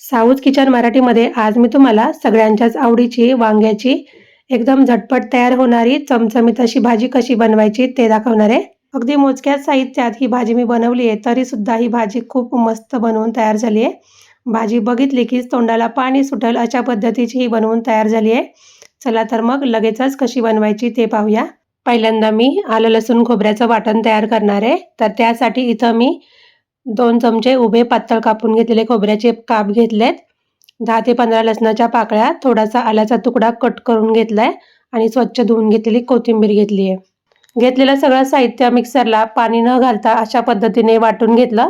South kitchen मराठीमध्ये आज मी तुम्हाला सगळ्यांच्याच आवडीची वांग्याची एकदम झटपट तयार होणारी चमचमीत अशी भाजी कशी बनवायची ते दाखवणार आहे. अगदी मोजक्याच साहित्यात ही भाजी मी बनवली आहे तरी सुद्धा ही भाजी खूप मस्त बनवून तयार झाली आहे. भाजी बघितली की तोंडाला पाणी सुटेल अशा पद्धतीची ही बनवून तयार झाली आहे. चला तर मग लगेचच कशी बनवायची ते पाहूया. पहिल्यांदा मी आलं लसूण खोबऱ्याचं वाटण तयार करणार आहे तर त्यासाठी इथं मी दोन चमचे उभे पातळ कापून घेतलेले खोबऱ्याचे काप घेतलेत. दहा ते पंधरा लसणाच्या पाकळ्या थोडासा आल्याचा तुकडा कट करून घेतलाय आणि स्वच्छ धुवून घेतलेली कोथिंबीर घेतली आहे. घेतलेलं सगळं साहित्य मिक्सरला पाणी न घालता अशा पद्धतीने वाटून घेतलं.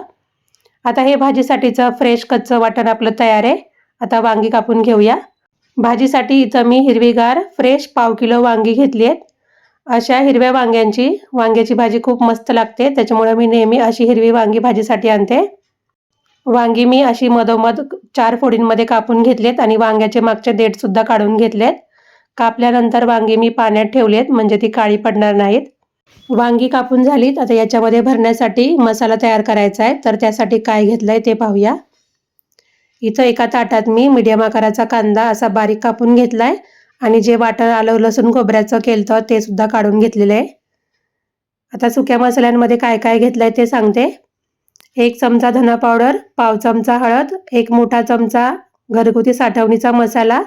आता हे भाजीसाठीचं फ्रेश कच्चं वाटण आपलं तयार आहे. आता वांगी कापून घेऊया. भाजीसाठी इथं मी हिरवीगार फ्रेश पाव किलो वांगी घेतली आहेत. अशा हिरव्या वांग्यांची वांग्याची भाजी खूप मस्त लागते. त्याच्यामुळे मी नेहमी अशी हिरवी वांगी भाजीसाठी आणते. वांगी मी अशी मधोमध चार फोडींमध्ये कापून घेतलेत आणि वांग्याचे मागचे देठसुद्धा काढून घेतलेत. कापल्यानंतर वांगी मी पाण्यात ठेवलेत म्हणजे ती काळी पडणार नाहीत. वांगी कापून झालीत आता याच्यामध्ये भरण्यासाठी मसाला तयार करायचा आहे तर त्यासाठी काय घेतलं आहे ते पाहूया. इथं एका ताटात मी मीडियम आकाराचा कांदा असा बारीक कापून घेतला आहे आणि जे वाटण आलं लसूण खोबऱ्याचं केलं ते सुद्धा काढून घेतलेलं आहे. आता सुक्या मसाल्यांमध्ये काय काय घेतलं आहे ते सांगते. एक चमचा धना पावडर पाव चमचा हळद एक मोठा चमचा घरगुती साठवणीचा मसाला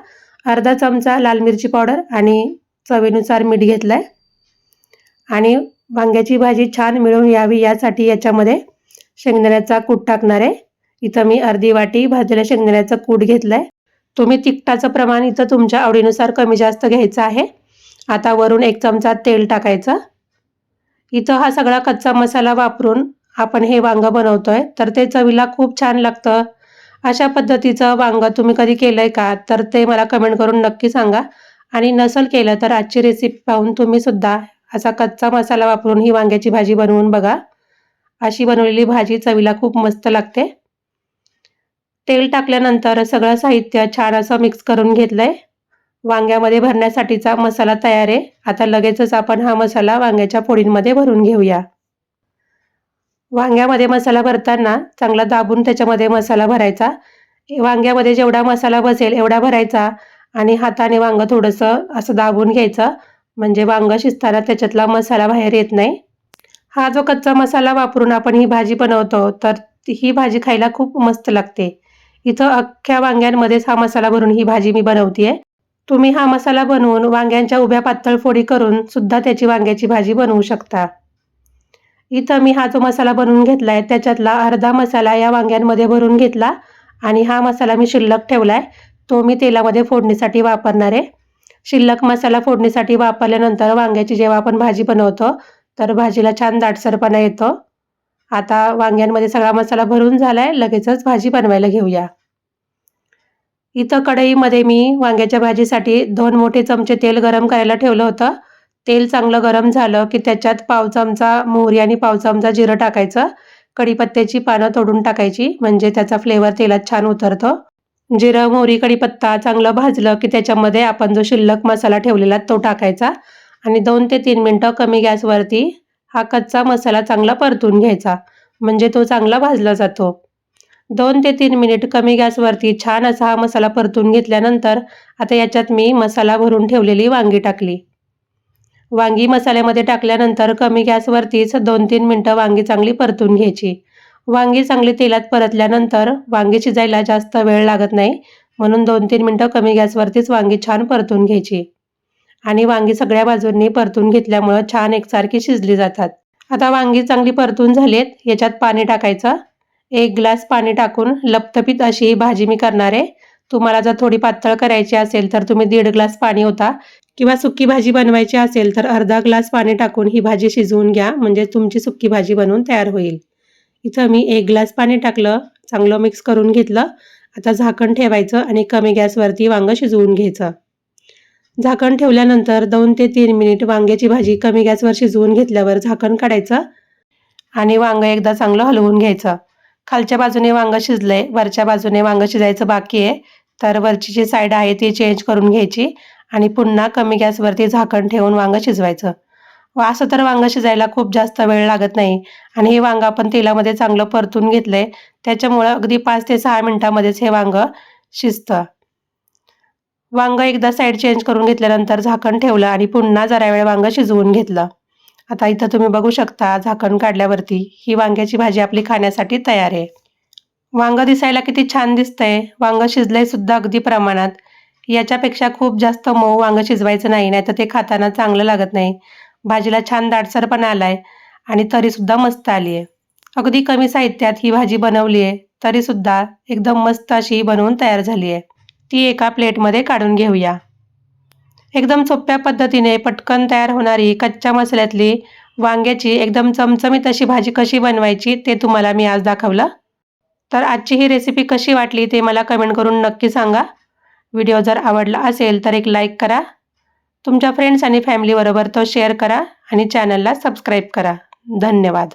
अर्धा चमचा लाल मिरची पावडर आणि चवीनुसार मीठ घेतलं आहे आणि वांग्याची भाजी छान मिळून यावी यासाठी याच्यामध्ये शेंगदाण्याचा कूट टाकणार आहे. इथं मी अर्धी वाटी भाजलेल्या शेंगदाण्याचं कूट घेतलं आहे तुम्ही तिखटाचं प्रमाण इथं तुमच्या आवडीनुसार कमी जास्त घ्यायचं आहे. आता वरून एक चमचा तेल टाकायचं. इथं हा सगळा कच्चा मसाला वापरून आपण हे वांगं बनवतोय. तर ते चवीला खूप छान लागतं. अशा पद्धतीचं वांगं तुम्ही कधी केलं आहे का? तर ते मला कमेंट करून नक्की सांगा. आणि नसल केलं तर आजची रेसिपी पाहून तुम्ही सुद्धा असा कच्चा मसाला वापरून ही वांग्याची भाजी बनवून बघा. अशी बनवलेली भाजी चवीला खूप मस्त लागते. तेल टाकल्यानंतर सगळं साहित्य छान असं मिक्स करून घेतलंय. वांग्यामध्ये भरण्यासाठीचा मसाला तयार आहे. आता लगेचच आपण हा मसाला वांग्याच्या फोडींमध्ये भरून घेऊया. वांग्यामध्ये मसाला भरताना चांगला दाबून त्याच्यामध्ये मसाला भरायचा. वांग्यामध्ये जेवढा मसाला बसेल एवढा भरायचा आणि हाताने वांगं थोडंसं असं दाबून घ्यायचं. म्हणजे वांगं शिजताना त्याच्यातला मसाला बाहेर येत नाही. हा जो कच्चा मसाला वापरून आपण ही भाजी बनवतो तर ही भाजी खायला खूप मस्त लागते. इथं अख्ख्या वांग्यांमध्येच हा मसाला भरून ही भाजी मी बनवते तुम्ही हा मसाला बनवून वांग्यांच्या उभ्या पातळ फोडी करून सुद्धा त्याची वांग्याची भाजी बनवू शकता. इथं मी हा जो मसाला बनवून घेतला आहे त्याच्यातला अर्धा मसाला या वांग्यांमध्ये भरून घेतला आणि हा मसाला मी शिल्लक ठेवला आहे तो मी तेलामध्ये फोडणीसाठी वापरणार आहे. शिल्लक मसाला फोडणीसाठी वापरल्यानंतर वांग्याची जेव्हा आपण भाजी बनवतो तर भाजीला छान दाटसरपणा येतो. आता वांग्यांमध्ये सगळा मसाला भरून झाला आहे लगेचच भाजी बनवायला घेऊया. इथं कढईमध्ये मी वांग्याच्या भाजीसाठी दोन मोठे चमचे तेल गरम करायला ठेवलं होतं. तेल चांगलं गरम झालं की त्याच्यात पाव चमचा मोहरी आणि पाव चमचा जिरं टाकायचं. कढीपत्त्याची पानं तोडून टाकायची म्हणजे त्याचा फ्लेवर तेलात छान उतरतो. जिरं मोहरी कढीपत्ता चांगलं भाजलं की त्याच्यामध्ये आपण जो शिल्लक मसाला ठेवलेला तो टाकायचा. आणि दोन ते तीन मिनटं कमी गॅसवरती हा कच्चा मसाला चांगला परतून घ्यायचा म्हणजे तो चांगला भाजला जातो. दोन ते तीन मिनिट कमी गॅसवरती छान असा हा मसाला परतून घेतल्यानंतर आता याच्यात मी मसाला भरून ठेवलेली वांगी टाकली. वांगी मसाल्यामध्ये टाकल्यानंतर कमी गॅसवरतीच दोन तीन मिनटं वांगी चांगली परतून घ्यायची. वांगी चांगली तेलात परतल्यानंतर वांगी शिजायला जास्त वेळ लागत नाही म्हणून दोन तीन मिनटं कमी गॅसवरतीच वांगी छान परतून घ्यायची. आणि वांगी सगळ्या बाजूंनी परतून घेतल्यामुळं छान एकसारखी शिजली जातात. आता वांगी चांगली परतून झालीत याच्यात पाणी टाकायचं. एक ग्लास पाणी टाकून लपथपीत अशी ही भाजी मी करणार आहे. तुम्हाला जर थोडी पातळ करायची असेल तर तुम्ही दीड ग्लास पाणी होता किंवा सुक्की भाजी बनवायची असेल तर अर्धा ग्लास पाणी टाकून ही भाजी शिजवून घ्या म्हणजे तुमची सुक्की भाजी बनवून तयार होईल. इथं मी एक ग्लास पाणी टाकलं चांगलं मिक्स करून घेतलं. आता झाकण ठेवायचं आणि कमी गॅसवरती वांगं शिजवून घ्यायचं. झाकण ठेवल्यानंतर दोन ते तीन मिनिट वांग्याची भाजी कमी गॅसवर शिजवून घेतल्यावर झाकण काढायचं आणि वांगं एकदा चांगलं हलवून घ्यायचं. खालच्या बाजूने वांगं शिजलंय वरच्या बाजूने वांगं शिजायचं बाकी आहे. तर वरची जी साईड आहे ती चेंज करून घ्यायची आणि पुन्हा कमी गॅसवरती झाकण ठेवून वांगं शिजवायचं. व असं तर वांगं शिजायला खूप जास्त वेळ लागत नाही आणि हे वांगं आपण तेलामध्ये चांगलं परतून घेतलंय. त्याच्यामुळं अगदी पाच ते सहा मिनटामध्येच हे वांगं शिजतं. वांगं एकदा साईड चेंज करून घेतल्यानंतर झाकण ठेवलं आणि पुन्हा जरा वेळ वांगं शिजवून घेतलं. आता इथं तुम्ही बघू शकता झाकण काढल्यावरती ही वांग्याची भाजी आपली खाण्यासाठी तयार आहे. वांगं दिसायला किती छान दिसतंय. वांगं शिजलंय सुद्धा अगदी प्रमाणात. याच्यापेक्षा खूप जास्त मऊ वांगं शिजवायचं नाही नाही तर ते खाताना चांगलं लागत नाही. भाजीला छान दाटसरपणा आलाय आणि तरीसुद्धा मस्त आली आहे अगदी कमी साहित्यात ही भाजी बनवली आहे तरीसुद्धा एकदम मस्त अशी बनवून तयार झाली आहे ती एका प्लेटमध्ये काढून घेऊया. एकदम सोप्या पद्धतीने पटकन तयार होणारी कच्च्या मसाल्यातली वांग्याची एकदम चमचमीत अशी भाजी कशी बनवायची ते तुम्हाला मी आज दाखवलं. तर आजची ही रेसिपी कशी वाटली ते मला कमेंट करून नक्की सांगा. व्हिडिओ जर आवडला असेल तर एक लाईक करा. तुमच्या फ्रेंड्स आणि फॅमिलीबरोबर तो शेअर करा आणि चॅनलला सबस्क्राईब करा. धन्यवाद.